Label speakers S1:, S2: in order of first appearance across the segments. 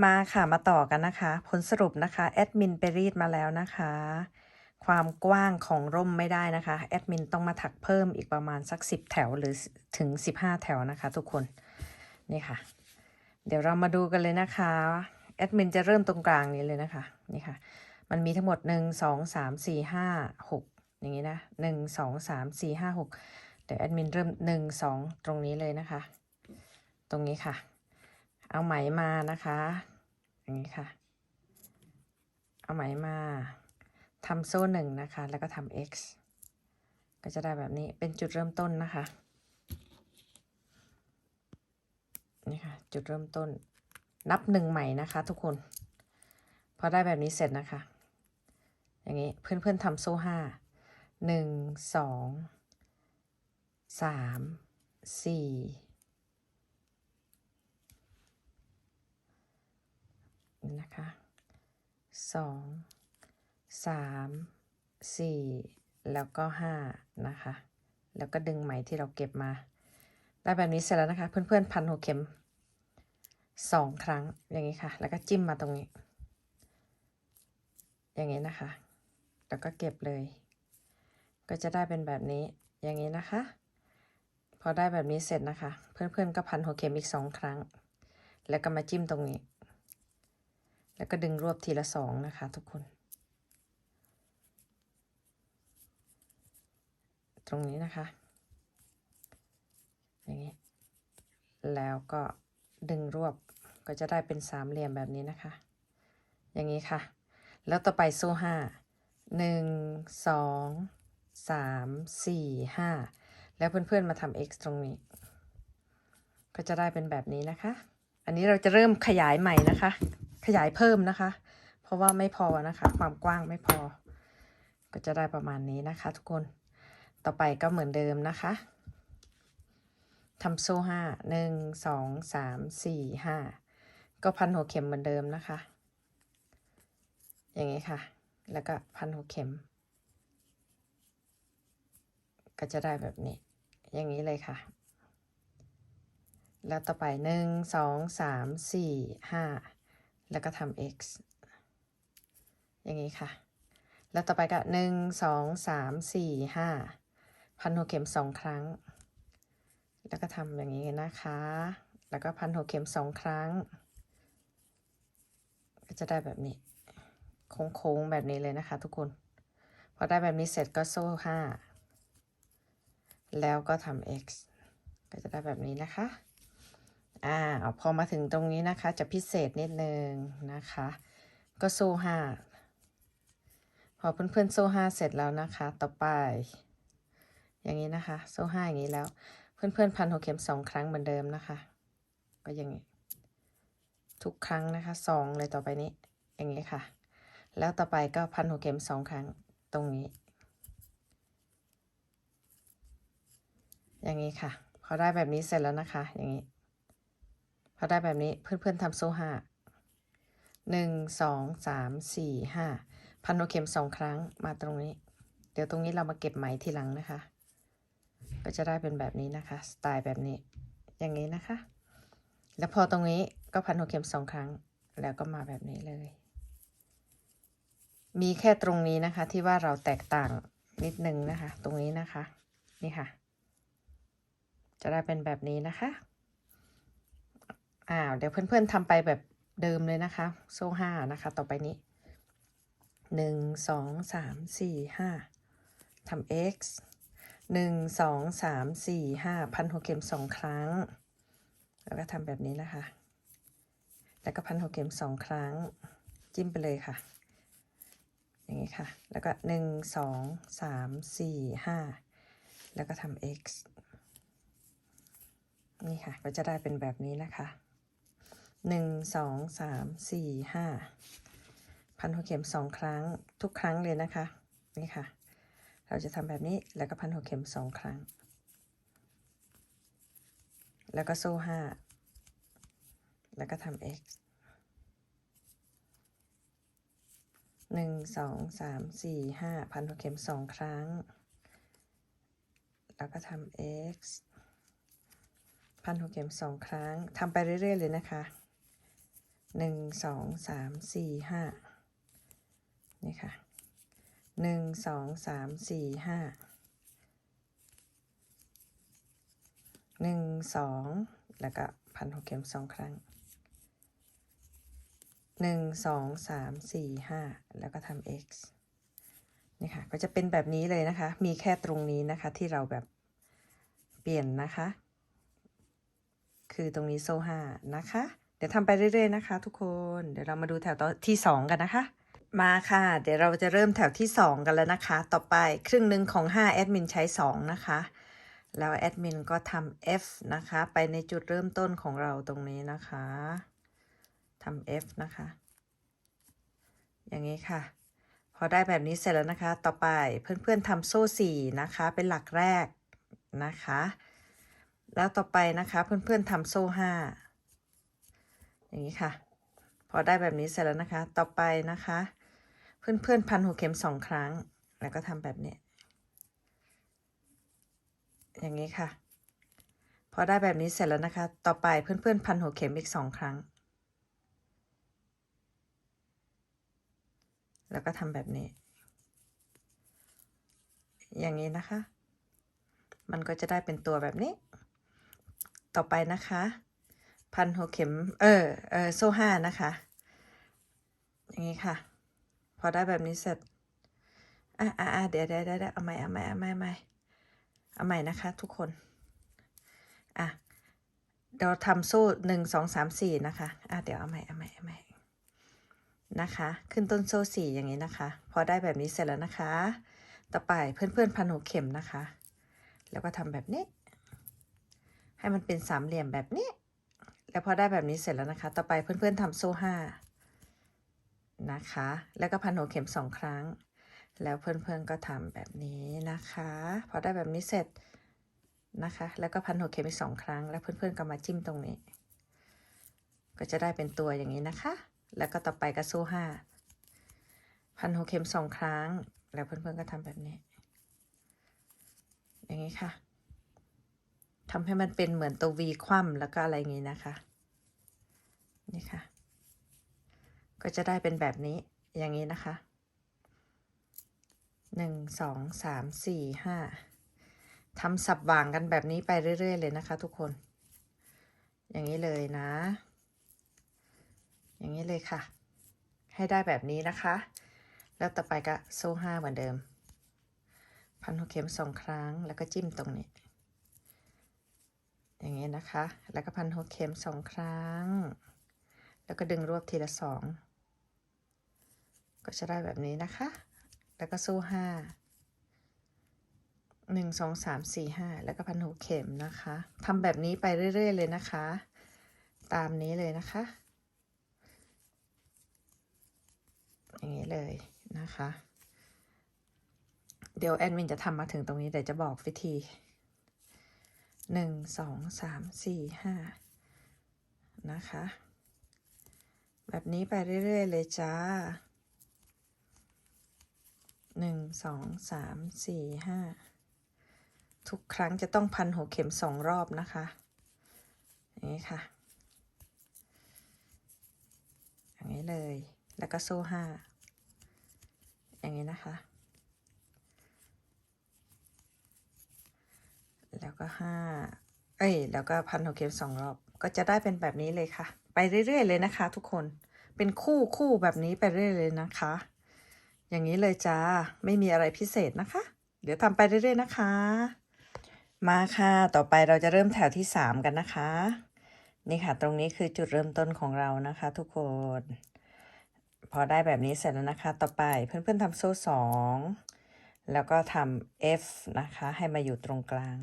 S1: มาค่ะมาต่อกันนะคะ ผลสรุปนะคะแอดมินไปรีดมาแล้วนะคะ ความกว้างของร่มไม่ได้นะคะแอดมินต้องมาถักเพิ่มอีกประมาณสัก 10 แถวหรือถึง 15 แถวนะคะ ทุกคนนี่ค่ะ เดี๋ยวเรามาดูกันเลยนะคะแอดมินจะเริ่มตรงกลางนี้เลยนะคะนี่ค่ะ มันมีทั้งหมด 1 2 3 4 5 6 อย่างนี้นะ 1 2 3 4 5 6 เดี๋ยวแอดมินเริ่ม 1 2 ตรงนี้เลยนะคะ ตรงนี้ค่ะ เอาไหมมานะคะอย่างนี้ค่ะ เอาไหมมาทำโซ่หนึ่งนะคะ แล้วก็ทำ x ก็จะได้แบบนี้เป็นจุดเริ่มต้นนะคะ นี่ค่ะ จุดเริ่มต้น นับหนึ่งใหม่นะคะ ทุกคน พอได้แบบนี้เสร็จนะคะ อย่างนี้เพื่อนๆทำโซ่ห้าหนึ่งสองสามสี่ นะคะสองสามสี่แล้วก็ห้านะคะ แล้วก็ดึงไหมที่เราเก็บมา ได้แบบนี้เสร็จแล้วนะคะ เพื่อนๆพันหัวเข็มสองครั้งอย่างนี้ค่ะ แล้วก็จิ้มมาตรงนี้ อย่างนี้นะคะ แล้วก็เก็บเลย ก็จะได้เป็นแบบนี้อย่างนี้นะคะ พอได้แบบนี้เสร็จนะคะ เพื่อนๆก็พันหัวเข็มอีกสองครั้ง แล้วก็มาจิ้มตรงนี้ แล้วก็ดึงรวบทีละสองนะคะทุกคน ตรงนี้นะคะ อย่างนี้ แล้วก็ดึงรวบก็จะได้เป็นสามเหลี่ยมแบบนี้นะคะ อย่างนี้ค่ะ แล้วต่อไปโซ่ห้าหนึ่งสองสามสี่ห้าแล้วเพื่อนๆมาทำ x ตรงนี้ ก็จะได้เป็นแบบนี้นะคะ อันนี้เราจะเริ่มขยายใหม่นะคะ ขยายเพิ่มนะคะ เพราะว่าไม่พอนะคะ ความกว้างไม่พอ ก็จะได้ประมาณนี้นะคะ ทุกคนต่อไปก็เหมือนเดิมนะคะทำโซ่ห้าหนึ่งสองสามสี่ห้าก็พันหัวเข็มเหมือนเดิมนะคะ อย่างนี้ค่ะ แล้วก็พันหัวเข็ม ก็จะได้แบบนี้ อย่างนี้เลยค่ะ แล้วต่อไปหนึ่งสองสามสี่ห้า แล้วก็ทำ x อย่างนี้ค่ะ แล้วต่อไปก็หนึ่งสองสามสี่ห้าพันหัวเข็มสองครั้ง แล้วก็ทำอย่างนี้นะคะ แล้วก็พันหัวเข็มสองครั้ง ก็จะได้แบบนี้ โค้งๆแบบนี้เลยนะคะ ทุกคน พอได้แบบนี้เสร็จก็โซ่ห้าแล้วก็ทำ x ก็จะได้แบบนี้นะคะ อ่าพอมาถึงตรงนี้นะคะจะพิเศษนิดนึงนะคะ ก็โซ่ห้าพอเพื่อนๆโซ่ห้าเสร็จแล้วนะคะ ต่อไป อย่างนี้นะคะ โซ่ห้าอย่างนี้แล้ว เพื่อนๆพันหัวเข็มสองครั้งเหมือนเดิมนะคะ ก็อย่างนี้ ทุกครั้งนะคะสองเลยต่อไปนี้ อย่างนี้ค่ะ แล้วต่อไปก็พันหัวเข็มสองครั้งตรงนี้ อย่างนี้ค่ะ พอได้แบบนี้เสร็จแล้วนะคะ อย่างนี้ อได้แบบนี้เพื่อนๆทำโซ่ห้าหนึ่งสองสามสี่ห้าพันหัวเข็มสองครั้งมาตรงนี้ เดี๋ยวตรงนี้เรามาเก็บไหมทีหลังนะคะ ก็จะได้เป็นแบบนี้นะคะ สไตล์แบบนี้ อย่างนี้นะคะ แล้วพอตรงนี้ก็พันหัวเข็มสองครั้ง แล้วก็มาแบบนี้เลย มีแค่ตรงนี้นะคะที่ว่าเราแตกต่างนิดนึงนะคะ ตรงนี้นะคะ นี่ค่ะ จะได้เป็นแบบนี้นะคะ อ้าวเดี๋ยวเพื่อนๆทำไปแบบเดิมเลยนะคะ โซ่ห้านะคะ ต่อไปนี้หนึ่งสองสามสี่ห้าทำ x หนึ่งสองสามสี่ห้าพันหัวเข็มสองครั้ง แล้วก็ทำแบบนี้นะคะ แล้วก็พันหัวเข็มสองครั้ง จิ้มไปเลยค่ะ อย่างนี้ค่ะ แล้วก็หนึ่งสองสามสี่ห้าแล้วก็ทำ x นี่ค่ะ ก็จะได้เป็นแบบนี้นะคะ หนึ่งสองสามสี่ห้าพันหัวเข็มสองครั้งทุกครั้งเลยนะคะนี่ค่ะ เราจะทำแบบนี้แล้วก็พันหัวเข็มสองครั้ง แล้วก็โซ่ห้าแล้วก็ทำ x หนึ่งสองสามสี่ห้าพันหัวเข็มสองครั้ง แล้วก็ทำ x พันหัวเข็มสองครั้งทำไปเรื่อย ๆ เลยนะคะ หนึ่งสองสามสี่ห้านี่ค่ะหนึ่งสองสามสี่ห้าหนึ่งสองแล้วก็พันหกเข็มสองครั้งหนึ่งสองสามสี่ห้าแล้วก็ทำ x นี่ค่ะก็จะเป็นแบบนี้เลยนะคะ มีแค่ตรงนี้นะคะที่เราแบบเปลี่ยนนะคะ คือตรงนี้โซ่ห้านะคะ ดี๋ยวทำไปเรื่อยๆนะคะทุกคน เดี๋ยวเรามาดูแถวต่อที่สองกันนะคะ มาค่ะ เดี๋ยวเราจะเริ่มแถวที่สองกันแล้วนะคะ ต่อไปครึ่งหนึ่งของห้าแอดมินใช้สองนะคะ แล้วแอดมินก็ทำ F นะคะ ไปในจุดเริ่มต้นของเราตรงนี้นะคะทำ F นะคะ อย่างนี้ค่ะ พอได้แบบนี้เสร็จแล้วนะคะ ต่อไปเพื่อนๆทำโซ่สี่นะคะ เป็นหลักแรกนะคะ แล้วต่อไปนะคะเพื่อนๆทำโซ่ห้า อย่างนี้ค่ะ พอได้แบบนี้เสร็จแล้วนะคะ ต่อไปนะคะ เพื่อนๆพันหัวเข็มสองครั้ง แล้วก็ทำแบบนี้ อย่างนี้ค่ะ พอได้แบบนี้เสร็จแล้วนะคะ ต่อไปเพื่อนๆพันหัวเข็มอีกสองครั้ง แล้วก็ทำแบบนี้ อย่างนี้นะคะ มันก็จะได้เป็นตัวแบบนี้ ต่อไปนะคะ พันหัวเข็ม เออ เออ โซ่ห้านะคะ อย่างนี้ค่ะ พอได้แบบนี้เสร็จ อะอะอะเดี๋ยวเดี๋ยวเดี๋ยวเอาใหม่เอาใหม่เอาใหม่เอาใหม่เอาใหม่นะคะ ทุกคน อะ เราทำโซ่หนึ่งสองสามสี่นะคะ อะ เดี๋ยวเอาใหม่เอาใหม่เอาใหม่นะคะ ขึ้นต้นโซ่สี่อย่างนี้นะคะ พอได้แบบนี้เสร็จแล้วนะคะ ต่อไปเพื่อนๆพันหัวเข็มนะคะ แล้วก็ทำแบบนี้ ให้มันเป็นสามเหลี่ยมแบบนี้ แล้วพอได้แบบนี้เสร็จแล้วนะคะ ต่อไปเพื่อนๆทำโซ่ห้านะคะ แล้วก็พันหัวเข็มสองครั้ง แล้วเพื่อนๆก็ทำแบบนี้นะคะ พอได้แบบนี้เสร็จนะคะ แล้วก็พันหัวเข็มอีกสองครั้ง แล้วเพื่อนๆก็มาจิ้มตรงนี้ ก็จะได้เป็นตัวอย่างนี้นะคะ แล้วก็ต่อไปก็โซ่ห้าพันหัวเข็มสองครั้ง แล้วเพื่อนๆก็ทำแบบนี้ อย่างนี้ค่ะ ทำให้มันเป็นเหมือนตัว V คว่ำแล้วก็อะไรอย่างนี้นะคะ นี่ค่ะ ก็จะได้เป็นแบบนี้อย่างนี้นะคะหนึ่งสองสามสี่ห้าทำสับวางกันแบบนี้ไปเรื่อย ๆ เลยนะคะ ทุกคน อย่างนี้เลยนะ อย่างนี้เลยค่ะ ให้ได้แบบนี้นะคะ แล้วต่อไปก็โซ่ห้าเหมือนเดิม พันหัวเข็มสองครั้งแล้วก็จิ้มตรงนี้ อย่างนี้นะคะ แล้วก็พันหัวเข็มสองครั้ง แล้วก็ดึงรวบทีละสองก็จะได้แบบนี้นะคะ แล้วก็สู้ห้าหนึ่งสองสามสี่ห้าแล้วก็พันหูเข็มนะคะทำแบบนี้ไปเรื่อย ๆ เลยนะคะ ตามนี้เลยนะคะ อย่างนี้เลยนะคะ เดี๋ยวแอดมินจะทำมาถึงตรงนี้เดี๋ยวจะบอกวิธี หนึ่งสองสามสี่ห้านะคะ แบบนี้ไปเรื่อย ๆ เลยจ้าหนึ่งสองสามสี่ห้าทุกครั้งจะต้องพันหัวเข็มสองรอบนะคะอย่างนี้ค่ะ อย่างนี้เลย แล้วก็โซ่ห้าอย่างนี้นะคะ แล้วก็ห้าเอ้ย แล้วก็พันหัวเข็มสองรอบ ก็จะได้เป็นแบบนี้เลยค่ะ ไปเรื่อยๆเลยนะคะ ทุกคน เป็นคู่คู่แบบนี้ไปเรื่อยๆเลยนะคะ อย่างนี้เลยจ้า ไม่มีอะไรพิเศษนะคะ เดี๋ยวทำไปเรื่อยๆนะคะ มาค่ะ ต่อไปเราจะเริ่มแถวที่สามกันนะคะ นี่ค่ะ ตรงนี้คือจุดเริ่มต้นของเรานะคะ ทุกคน พอได้แบบนี้เสร็จแล้วนะคะ ต่อไปเพื่อนๆทำโซ่สองแล้วก็ทำ F นะคะ ให้มาอยู่ตรงกลาง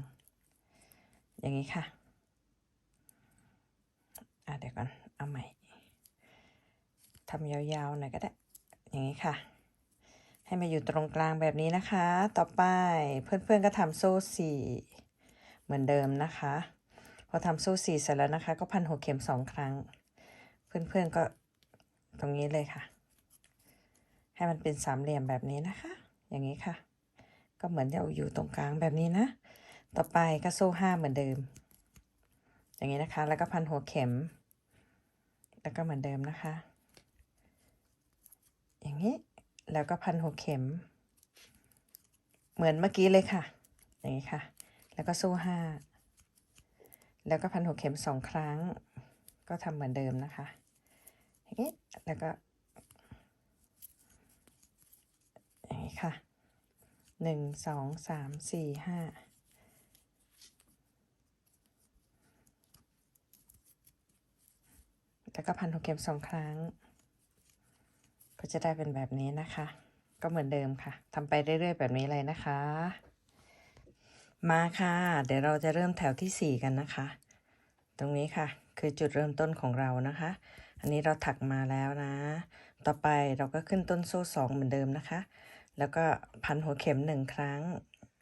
S1: อย่างนี้ค่ะ อะเดี๋ยวก่อน เอาใหม่ทำยาวๆหน่อยก็ได้ อย่างนี้ค่ะ ให้มาอยู่ตรงกลางแบบนี้นะคะ ต่อไปเพื่อนๆก็ทำโซ่สี่เหมือนเดิมนะคะ พอทำโซ่สี่เสร็จแล้วนะคะ ก็พันหัวเข็มสองครั้ง เพื่อนๆก็ตรงนี้เลยค่ะ ให้มันเป็นสามเหลี่ยมแบบนี้นะคะ อย่างนี้ค่ะ ก็เหมือนเราอยู่ตรงกลางแบบนี้นะ ต่อไปก็โซ่ห้าเหมือนเดิม อย่างนี้นะคะ แล้วก็พันหัวเข็ม แล้วก็เหมือนเดิมนะคะ อย่างนี้ แล้วก็พันหัวเข็ม เหมือนเมื่อกี้เลยค่ะ อย่างนี้ค่ะ แล้วก็สู้ห้า แล้วก็พันหัวเข็มสองครั้ง ก็ทำเหมือนเดิมนะคะ อย่างนี้ แล้วก็ อย่างนี้ค่ะหนึ่งสองสามสี่ห้า แล้วก็พันหัวเข็มสองครั้ง ก็จะได้เป็นแบบนี้นะคะ ก็เหมือนเดิมค่ะทำไปเรื่อยๆแบบนี้เลยนะคะ มาค่ะ เดี๋ยวเราจะเริ่มแถวที่สี่กันนะคะ ตรงนี้ค่ะ คือจุดเริ่มต้นของเรานะคะ อันนี้เราถักมาแล้วนะ ต่อไปเราก็ขึ้นต้นโซ่สองเหมือนเดิมนะคะ แล้วก็พันหัวเข็มหนึ่งครั้ง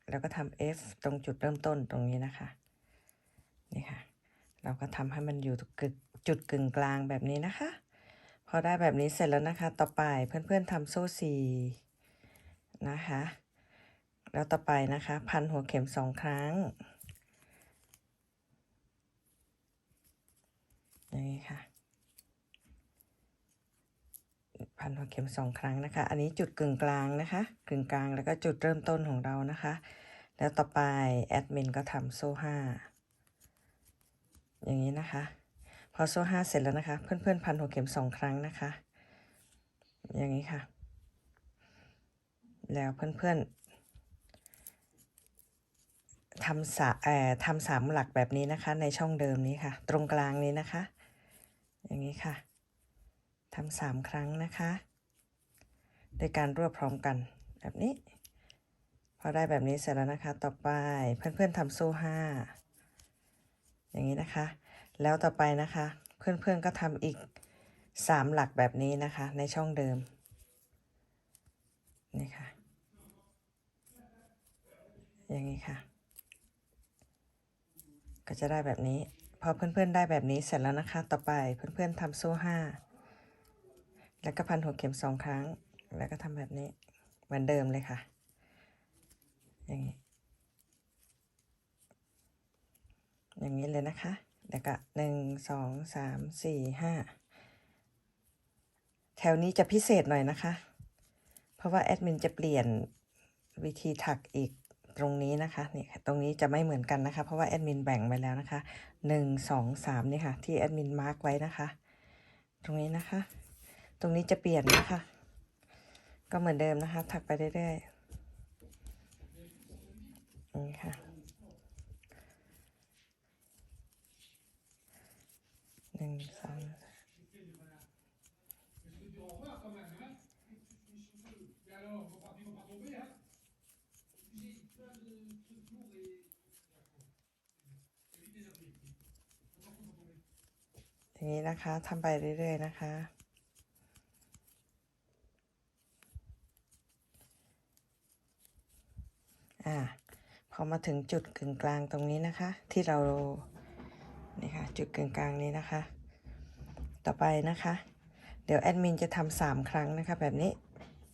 S1: แล้วก็ทำ F ตรงจุดเริ่มต้นตรงนี้นะคะ นี่ค่ะเราก็ทำให้มันอยู่กึก จุดกึ่งกลางแบบนี้นะคะ พอได้แบบนี้เสร็จแล้วนะคะ ต่อไปเพื่อนๆทำโซ่สี่นะคะ แล้วต่อไปนะคะ พันหัวเข็มสองครั้งอย่างนี้ค่ะ พันหัวเข็มสองครั้งนะคะ อันนี้จุดกึ่งกลางนะคะ กึ่งกลางแล้วก็จุดเริ่มต้นของเรานะคะ แล้วต่อไปแอดมินก็ทำโซ่ห้าอย่างนี้นะคะ พอโซ่ห้าเสร็จแล้วนะคะ เพื่อนๆพันหัวเข็มสองครั้งนะคะ อย่างนี้ค่ะ แล้วเพื่อนๆทำสาเอ่อทำสามหลักแบบนี้นะคะ ในช่องเดิมนี้ค่ะ ตรงกลางนี้นะคะ อย่างนี้ค่ะทำสามครั้งนะคะ โดยการรวบพร้อมกันแบบนี้ พอได้แบบนี้เสร็จแล้วนะคะ ต่อไปเพื่อนๆทำโซ่ห้าอย่างนี้นะคะ แล้วต่อไปนะคะ เพื่อนๆก็ทำอีกสามหลักแบบนี้นะคะ ในช่องเดิม นี่ค่ะ อย่างนี้ค่ะ ก็จะได้แบบนี้ พอเพื่อนๆได้แบบนี้เสร็จแล้วนะคะ ต่อไปเพื่อนๆทำโซ่ห้าแล้วก็พันหัวเข็มสองครั้ง แล้วก็ทำแบบนี้เหมือนเดิมเลยค่ะ อย่างนี้ อย่างนี้เลยนะคะ แล้วก็หนึ่งสองสามสี่ห้าแถวนี้จะพิเศษหน่อยนะคะ เพราะว่าแอดมินจะเปลี่ยนวิธีถักอีกตรงนี้นะคะนี่ตรงนี้จะไม่เหมือนกันนะคะ เพราะว่าแอดมินแบ่งไว้แล้วนะคะหนึ่งสองสามนี่ค่ะ ที่แอดมินมาร์กไว้นะคะ ตรงนี้นะคะ ตรงนี้จะเปลี่ยนนะคะ ก็เหมือนเดิมนะคะ ถักไปเรื่อยๆนี่ค่ะ หนึ่งสองอย่างนี้นะคะทำไปเรื่อย ๆ นะคะ อ่า พอมาถึงจุดกึ่งกลางตรงนี้นะคะ ที่เรา นี่ค่ะจุดกึ่งกลางนี้นะคะ ต่อไปนะคะ เดี๋ยวแอดมินจะทำสามครั้งนะคะ แบบนี้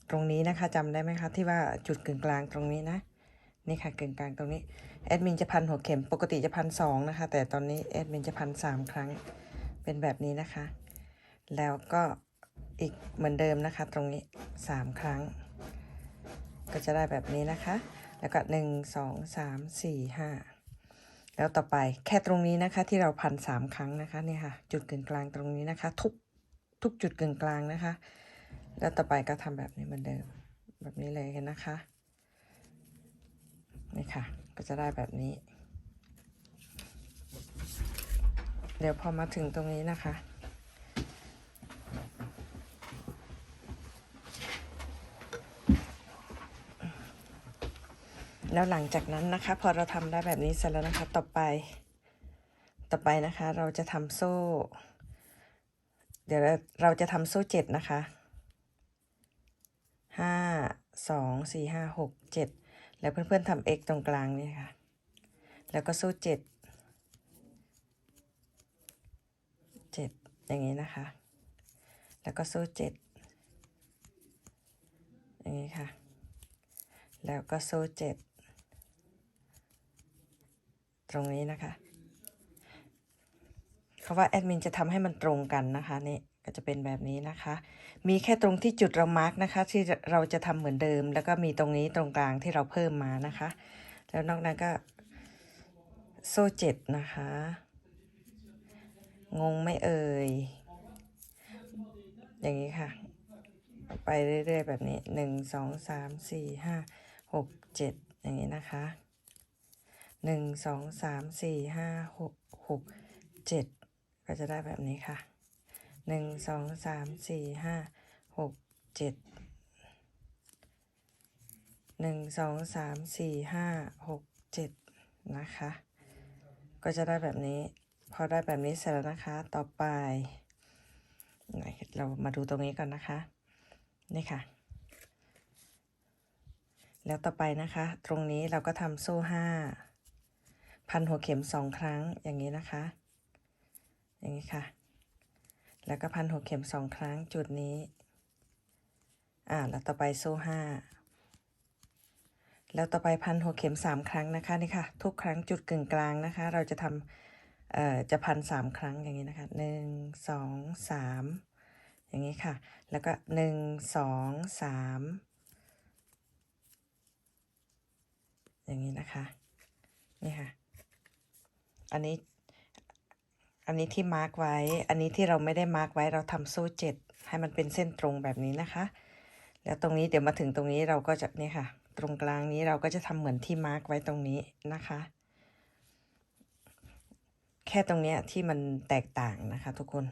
S1: ตรงนี้นะคะจำได้ไหมคะที่ว่าจุดกึ่งกลางตรงนี้นะนี่ค่ะกึ่งกลางตรงนี้แอดมินจะพันหัวเข็มปกติจะพันสองนะคะ แต่ตอนนี้แอดมินจะพันสามครั้งเป็นแบบนี้นะคะ แล้วก็อีกเหมือนเดิมนะคะ ตรงนี้สามครั้ง ก็จะได้แบบนี้นะคะ แล้วก็หนึ่งสองสามสี่ห้า แล้วต่อไปแค่ตรงนี้นะคะที่เราพันสามครั้งนะคะเนี่ยค่ะจุดกึ่งกลางตรงนี้นะคะ ทุกทุกจุดกึ่งกลางนะคะ แล้วต่อไปก็ทำแบบนี้เหมือนเดิมแบบนี้เลยนะคะนี่ค่ะก็จะได้แบบนี้ เดี๋ยวพอมาถึงตรงนี้นะคะ แล้วหลังจากนั้นนะคะ พอเราทำได้แบบนี้เสร็จแล้วนะคะ ต่อไป ต่อไปนะคะ เราจะทำโซ่ เดี๋ยวเราจะทำโซ่เจ็ดนะคะห้าสองสี่ห้าหกเจ็ดแล้วเพื่อนๆทำ x ตรงกลางนี่ค่ะ แล้วก็โซ่เจ็ดเจ็ดอย่างนี้นะคะ แล้วก็โซ่เจ็ดอย่างนี้ค่ะ แล้วก็โซ่เจ็ด ตรงนี้นะคะเขาว่าแอดมินจะทำให้มันตรงกันนะคะนี่ก็จะเป็นแบบนี้นะคะ มีแค่ตรงที่จุดเรามาร์กนะคะ ที่เราจะทำเหมือนเดิม แล้วก็มีตรงนี้ตรงกลางที่เราเพิ่มมานะคะ แล้วนอกนั้นก็โซ่เจ็ดนะคะ งงไม่เอ่ย อย่างนี้ค่ะ ไปเรื่อยๆแบบนี้หนึ่งสองสามสี่ห้าหกเจ็ดอย่างนี้นะคะ หนึ่งสองสามสี่ห้าหกหกเจ็ดก็จะได้แบบนี้ค่ะหนึ่งสองสามสี่ห้าหกเจ็ดหนึ่งสองสามสี่ห้าหกเจ็ดนะคะ ก็จะได้แบบนี้ พอได้แบบนี้เสร็จแล้วนะคะ ต่อไปไหนเรามาดูตรงนี้ก่อนนะคะ นี่ค่ะ แล้วต่อไปนะคะ ตรงนี้เราก็ทำโซ่ห้า พันหัวเข็มสองครั้งอย่างนี้นะคะ อย่างนี้ค่ะ แล้วก็พันหัวเข็มสองครั้งจุดนี้ อ่า แล้วต่อไปโซ่ห้า แล้วต่อไปพันหัวเข็มสามครั้งนะคะนี่ค่ะ ทุกครั้งจุดกึ่งกลางนะคะ เราจะทำเอ่อ จะพันสามครั้งอย่างนี้นะคะหนึ่งสองสามอย่างนี้ค่ะ แล้วก็หนึ่งสองสามอย่างนี้นะคะ นี่ค่ะ อันนี้ อันนี้ที่มาร์กไว้ อันนี้ที่เราไม่ได้มาร์กไว้เราทำโซ่เจ็ดให้มันเป็นเส้นตรงแบบนี้นะคะ แล้วตรงนี้เดี๋ยวมาถึงตรงนี้เราก็จะนี่ค่ะ ตรงกลางนี้เราก็จะทำเหมือนที่มาร์กไว้ตรงนี้นะคะ แค่ตรงเนี้ยที่มันแตกต่างนะคะ ทุกคน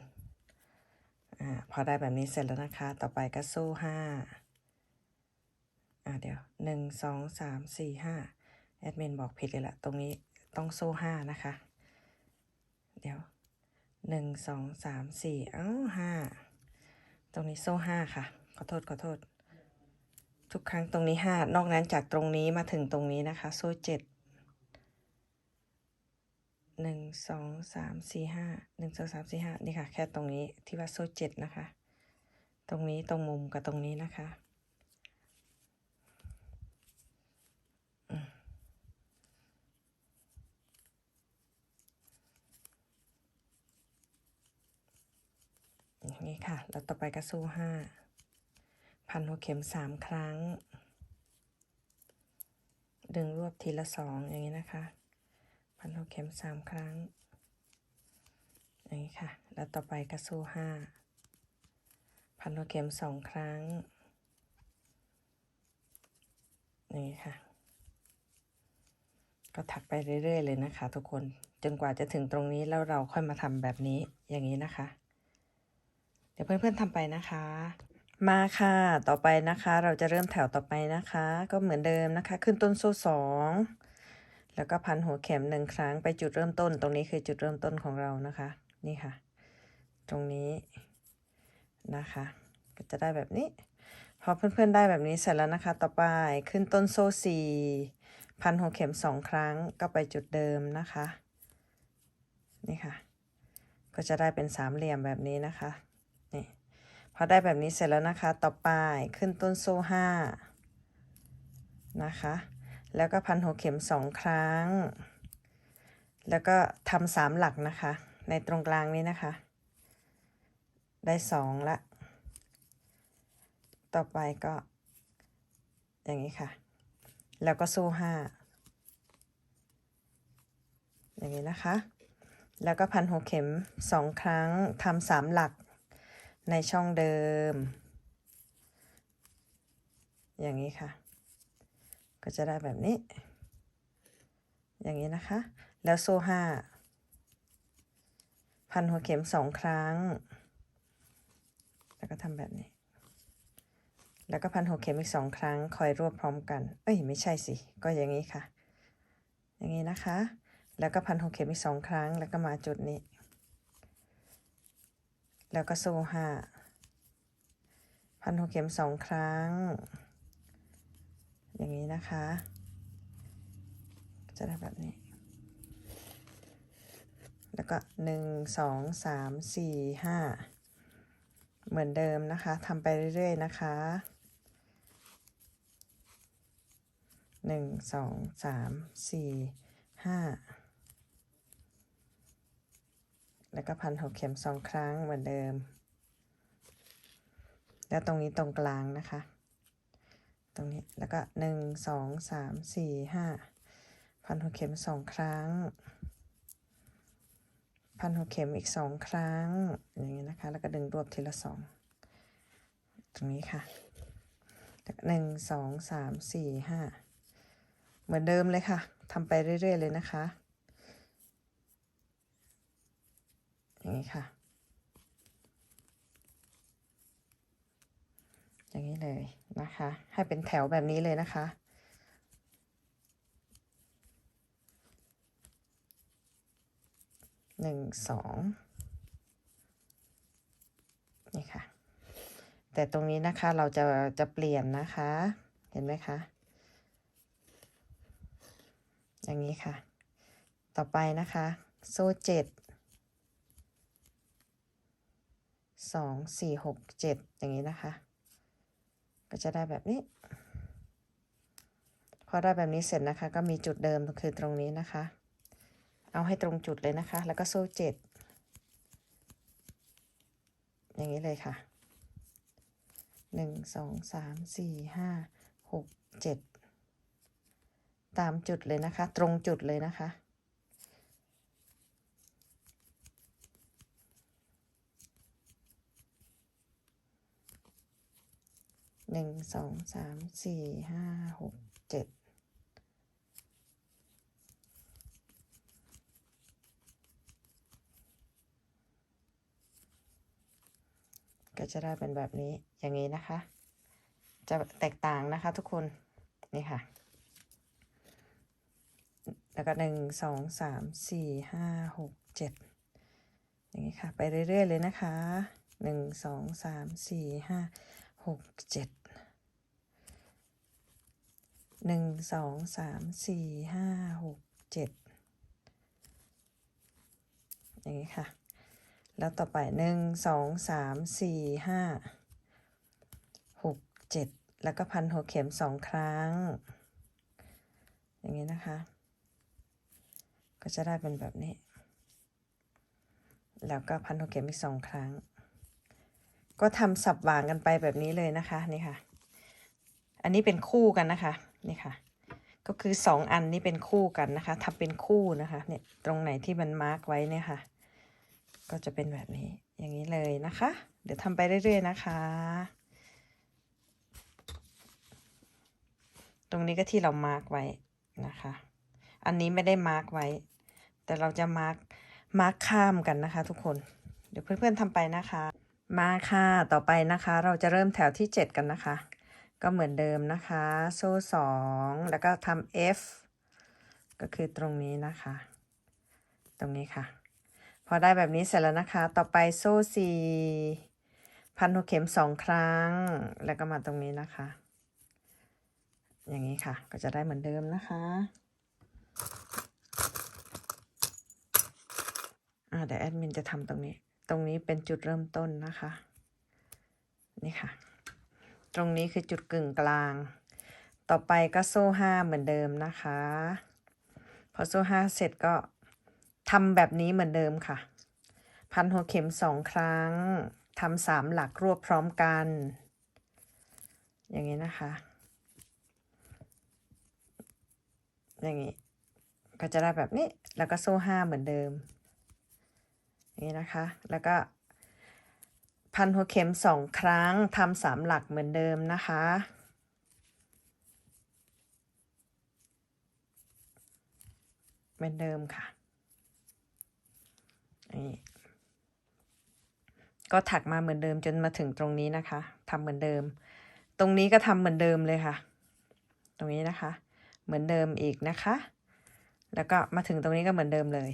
S1: อ่าพอได้แบบนี้เสร็จแล้วนะคะ ต่อไปก็โซ่ห้าอ่าเดี๋ยวหนึ่งสองสามสี่ห้าแอดมินบอกผิดเลยละตรงนี้ต้องโซ่ห้านะคะ เดี๋ยวหนึ่งสองสามสี่เอ้าห้าตรงนี้โซ่ห้าค่ะ ขอโทษขอโทษ ทุกครั้งตรงนี้ห้านอกนั้นจากตรงนี้มาถึงตรงนี้นะคะ โซ่เจ็ดหนึ่งสองสามสี่ห้าหนึ่งสองสามสี่ห้านี่ค่ะ แค่ตรงนี้ที่ว่าโซ่เจ็ดนะคะ ตรงนี้ตรงมุมกับตรงนี้นะคะอืมอย่างนี้ ค่ะ แล้วต่อไปก็โซ่ห้าพันหัวเข็มสามครั้ง ดึงรวบทีละสองอย่างนี้นะคะ พันหัวเข็มสามครั้ง อย่างนี้ค่ะ แล้วต่อไปก็โซ่ห้าพันหัวเข็มสองครั้ง อย่างนี้ค่ะ ก็ถักไปเรื่อย ๆ เลยนะคะ ทุกคน จนกว่าจะถึงตรงนี้แล้วเราค่อยมาทำแบบนี้อย่างนี้นะคะ เดี๋ยวเพื่อนๆทำไปนะคะ มาค่ะต่อไปนะคะ เราจะเริ่มแถวต่อไปนะคะ ก็เหมือนเดิมนะคะ ขึ้นต้นโซ่สองแล้วก็พันหัวเข็มหนึ่งครั้งไปจุดเริ่มต้น ตรงนี้คือจุดเริ่มต้นของเรานะคะ นี่ค่ะ ตรงนี้นะคะ ก็จะได้แบบนี้ พอเพื่อนๆได้แบบนี้เสร็จแล้วนะคะ ต่อไปขึ้นต้นโซ่สี่พันหัวเข็มสองครั้งก็ไปจุดเดิมนะคะ นี่ค่ะ ก็จะได้เป็นสามเหลี่ยมแบบนี้นะคะ พอได้แบบนี้เสร็จแล้วนะคะ ต่อไปขึ้นต้นโซ่ห้านะคะ แล้วก็พันหัวเข็มสองครั้ง แล้วก็ทำสามหลักนะคะ ในตรงกลางนี้นะคะ ได้สองละ ต่อไปก็ อย่างนี้ค่ะ แล้วก็โซ่ห้าอย่างนี้นะคะ แล้วก็พันหัวเข็มสองครั้งทำสามหลัก ในช่องเดิม อย่างนี้ค่ะ ก็จะได้แบบนี้ อย่างนี้นะคะ แล้วโซ่ห้าพันหัวเข็มสองครั้ง แล้วก็ทำแบบนี้ แล้วก็พันหัวเข็มอีกสองครั้ง คอยรวบพร้อมกัน เอ้ยไม่ใช่สิ ก็อย่างนี้ค่ะ อย่างนี้นะคะ แล้วก็พันหัวเข็มอีกสองครั้ง แล้วก็มาจุดนี้ แล้วก็โซ่ห้าพันหัวเข็มสองครั้ง อย่างนี้นะคะ จะได้แบบนี้ แล้วก็หนึ่งสองสามสี่ห้าเหมือนเดิมนะคะทำไปเรื่อยๆนะคะหนึ่งสองสามสี่ห้า แล้วก็พันหกเข็มสองครั้งเหมือนเดิม แล้วตรงนี้ตรงกลางนะคะ ตรงนี้แล้วก็หนึ่งสองสามสี่ห้าพันหกเข็มสองครั้ง พันหกเข็มอีกสองครั้ง อย่างนี้นะคะ แล้วก็ดึงรวบทีละสองตรงนี้ค่ะหนึ่งสองสามสี่ห้าเหมือนเดิมเลยค่ะทำไปเรื่อย ๆ เลยนะคะ อย่างนี้ค่ะ อย่างนี้เลยนะคะ ให้เป็นแถวแบบนี้เลยนะคะ หนึ่งสองนี่ค่ะ แต่ตรงนี้นะคะเราจะจะเปลี่ยนนะคะ เห็นไหมคะ อย่างนี้ค่ะ ต่อไปนะคะ โซ่เจ็ด สองสี่หกเจ็ดอย่างนี้นะคะ ก็จะได้แบบนี้ พอได้แบบนี้เสร็จนะคะ ก็มีจุดเดิมคือตรงนี้นะคะ เอาให้ตรงจุดเลยนะคะ แล้วก็โซ่เจ็ดอย่างนี้เลยค่ะหนึ่งสองสามสี่ห้าหกเจ็ดตามจุดเลยนะคะ ตรงจุดเลยนะคะ หนึ่งสองสามสี่ห้าหกเจ็ดก็จะได้เป็นแบบนี้อย่างนี้นะคะ จะแตกต่างนะคะทุกคน นี่ค่ะ แล้วก็หนึ่งสองสามสี่ห้าหกเจ็ดอย่างนี้ค่ะ ไปเรื่อย ๆ เลยนะคะหนึ่งสองสามสี่ห้าหกเจ็ด หนึ่งสองสามสี่ห้าหกเจ็ดอย่างนี้ค่ะ แล้วต่อไปหนึ่งสองสามสี่ห้าหกเจ็ดแล้วก็พันหัวเข็มสองครั้ง อย่างนี้นะคะ ก็จะได้เป็นแบบนี้ แล้วก็พันหัวเข็มอีกสองครั้ง ก็ทำสับหวางกันไปแบบนี้เลยนะคะนี่ค่ะ อันนี้เป็นคู่กันนะคะ นี่ค่ะ ก็คือสองอันนี้เป็นคู่กันนะคะทำเป็นคู่นะคะ เนี่ยตรงไหนที่มันมาร์กไว้เนี่ยค่ะ ก็จะเป็นแบบนี้อย่างนี้เลยนะคะ เดี๋ยวทำไปเรื่อยๆนะคะ ตรงนี้ก็ที่เรามาร์กไว้นะคะ อันนี้ไม่ได้มาร์กไว้ แต่เราจะมาร์กมาร์กข้ามกันนะคะ ทุกคน เดี๋ยวเพื่อนๆทำไปนะคะ มาค่ะ ต่อไปนะคะ เราจะเริ่มแถวที่ 7 กันนะคะ ก็เหมือนเดิมนะคะ โซ่สองแล้วก็ทำ F ก็คือตรงนี้นะคะ ตรงนี้ค่ะ พอได้แบบนี้เสร็จแล้วนะคะ ต่อไปโซ่สี่พันหัวเข็มสองครั้ง แล้วก็มาตรงนี้นะคะ อย่างนี้ค่ะ ก็จะได้เหมือนเดิมนะคะอ่าเดี๋ยวแอดมินจะทำตรงนี้ ตรงนี้เป็นจุดเริ่มต้นนะคะ นี่ค่ะ ตรงนี้คือจุดกึ่งกลาง ต่อไปก็โซ่ห้าเหมือนเดิมนะคะ พอโซ่ห้าเสร็จก็ทำแบบนี้เหมือนเดิมค่ะ พันหัวเข็มสองครั้งทำสามหลักรวบพร้อมกัน อย่างนี้นะคะ อย่างนี้ ก็จะได้แบบนี้ แล้วก็โซ่ห้าเหมือนเดิม อย่างนี้นะคะ แล้วก็ พันหัวเข็มสองครั้งทำสามหลักเหมือนเดิมนะคะ เหมือนเดิมค่ะนี่ก็ถักมาเหมือนเดิมจนมาถึงตรงนี้นะคะทำเหมือนเดิม ตรงนี้ก็ทำเหมือนเดิมเลยค่ะ ตรงนี้นะคะ เหมือนเดิมอีกนะคะ แล้วก็มาถึงตรงนี้ก็เหมือนเดิมเลย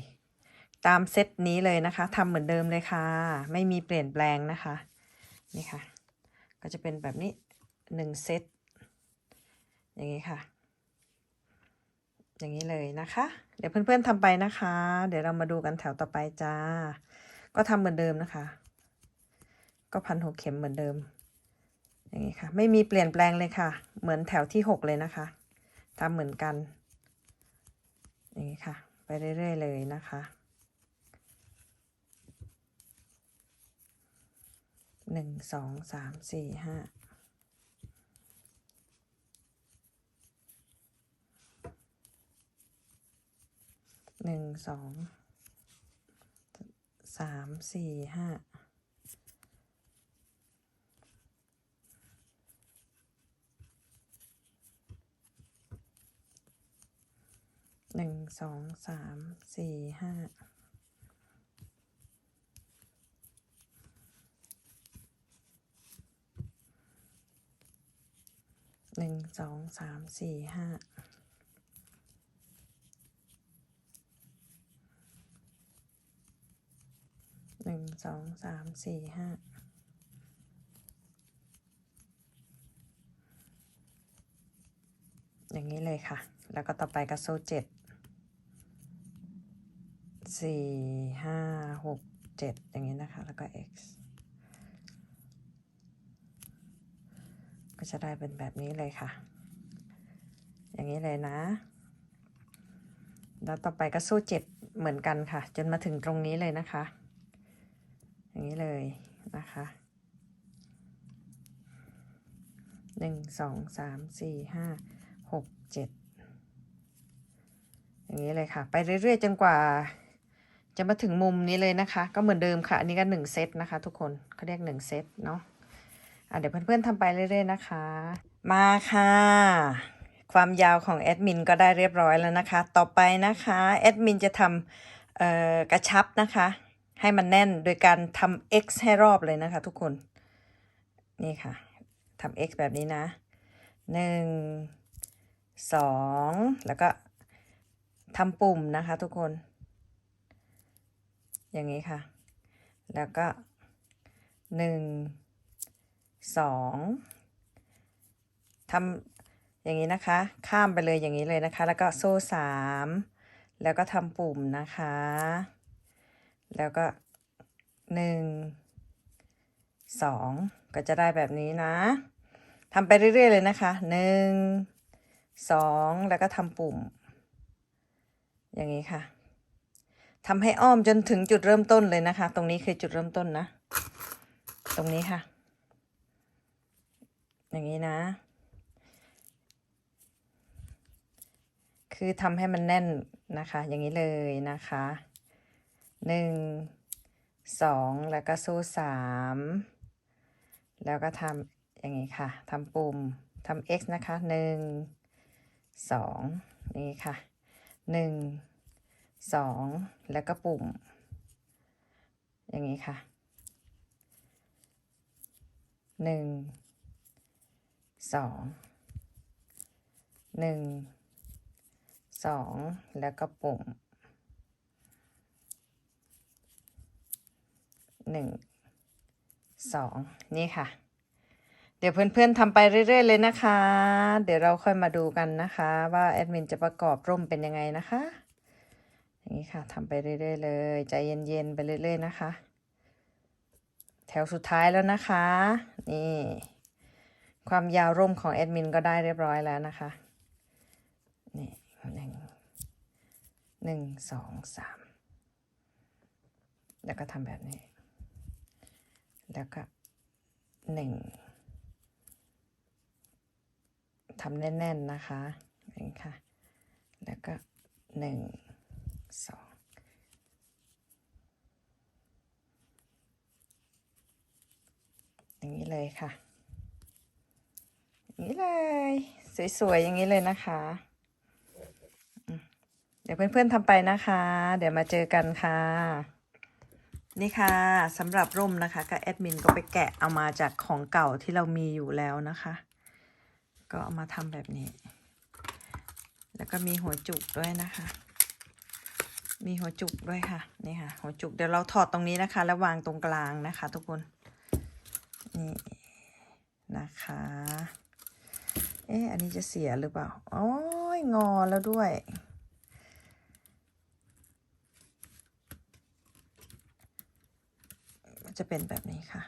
S1: ตามเซตนี้เลยนะคะทำเหมือนเดิมเลยค่ะ ไม่มีเปลี่ยนแปลงนะคะ นี่ค่ะ ก็จะเป็นแบบนี้หนึ่งเซตอย่างนี้ค่ะ อย่างนี้เลยนะคะ เดี๋ยวเพื่อนๆทำไปนะคะ เดี๋ยวเรามาดูกันแถวต่อไปจ้า ก็ทำเหมือนเดิมนะคะ ก็พันหกเข็มเหมือนเดิม อย่างนี้ค่ะ ไม่มีเปลี่ยนแปลงเลยค่ะ เหมือนแถวที่หกเลยนะคะทำเหมือนกัน อย่างนี้ค่ะ ไปเรื่อยๆเลยนะคะ หนึ่งสองสามสี่ห้าหนึ่งสองสามสี่ห้าหนึ่งสองสามสี่ห้า หนึ่งสองสามสี่ห้าหนึ่งสองสามสี่ห้าอย่างนี้เลยค่ะ แล้วก็ต่อไปก็โซ่เจ็ดสี่ห้าหกเจ็ดอย่างนี้นะคะ แล้วก็ x ก็จะได้เป็นแบบนี้เลยค่ะ อย่างนี้เลยนะ แล้วต่อไปก็สู้เจ็บเหมือนกันค่ะ จนมาถึงตรงนี้เลยนะคะ อย่างนี้เลยนะคะหนึ่งสองสามสี่ห้าหกเจ็ดอย่างนี้เลยค่ะ ไปเรื่อยๆจนกว่า จะมาถึงมุมนี้เลยนะคะ ก็เหมือนเดิมค่ะ อันนี้ก็หนึ่งเซตนะคะ ทุกคนเขาเรียกหนึ่งเซตเนาะอะ เดี๋ยวเพื่อนๆทำไปเรื่อยๆนะคะ มาค่ะ ความยาวของแอดมินก็ได้เรียบร้อยแล้วนะคะ ต่อไปนะคะแอดมินจะทำกระชับนะคะ ให้มันแน่นโดยการทำ x ให้รอบเลยนะคะทุกคน นี่ค่ะทำ x แบบนี้นะหนึ่งสองแล้วก็ทำปุ่มนะคะทุกคน อย่างนี้ค่ะ แล้วก็หนึ่ง สองทำอย่างนี้นะคะ ข้ามไปเลยอย่างนี้เลยนะคะ แล้วก็โซ่สามแล้วก็ทำปุ่มนะคะ แล้วก็หนึ่งสองก็จะได้แบบนี้นะทำไปเรื่อย ๆ เลยนะคะหนึ่งสองแล้วก็ทำปุ่ม อย่างนี้ค่ะทำให้อ้อมจนถึงจุดเริ่มต้นเลยนะคะ ตรงนี้คือจุดเริ่มต้นนะ ตรงนี้ค่ะ อย่างนี้นะ คือทำให้มันแน่นนะคะ อย่างนี้เลยนะคะหนึ่งสองแล้วก็สู้สามแล้วก็ทำอย่างนี้ค่ะทำปุ่มทำ x นะคะหนึ่งสองนี่ค่ะหนึ่งสองแล้วก็ปุ่ม อย่างนี้ค่ะหนึ่ง สองหนึ่งสองแล้วก็ปุ่มหนึ่งสองนี่ค่ะ เดี๋ยวเพื่อนๆทำไปเรื่อย ๆ เลยนะคะ เดี๋ยวเราค่อยมาดูกันนะคะ ว่าแอดมินจะประกอบร่มเป็นยังไงนะคะ อย่างนี้ค่ะทำไปเรื่อย ๆ เลย ใจเย็นๆไปเรื่อย ๆ นะคะ แถวสุดท้ายแล้วนะคะ นี่ ความยาวร่มของแอดมินก็ได้เรียบร้อยแล้วนะคะนี่หนึ่งหนึ่งสองสามแล้วก็ทำแบบนี้ แล้วก็หนึ่งทำแน่น ๆ นะคะอย่างนี้ค่ะ แล้วก็หนึ่งสองอย่างนี้เลยค่ะ นี้เลย สวยๆอย่างนี้เลยนะคะ เดี๋ยวเพื่อนๆทำไปนะคะ เดี๋ยวมาเจอกันค่ะ นี่ค่ะสำหรับร่มนะคะ ก็แอดมินก็ไปแกะเอามาจากของเก่าที่เรามีอยู่แล้วนะคะ ก็เอามาทำแบบนี้ แล้วก็มีหัวจุกด้วยนะคะ มีหัวจุกด้วยค่ะนี่ค่ะ หัวจุกเดี๋ยวเราถอดตรงนี้นะคะ แล้ววางตรงกลางนะคะ ทุกคนนี่นะคะ เอ๊ะอันนี้จะเสียหรือเปล่าโอ้ยงอแล้วด้วย จะเป็นแบบนี้ค่ะ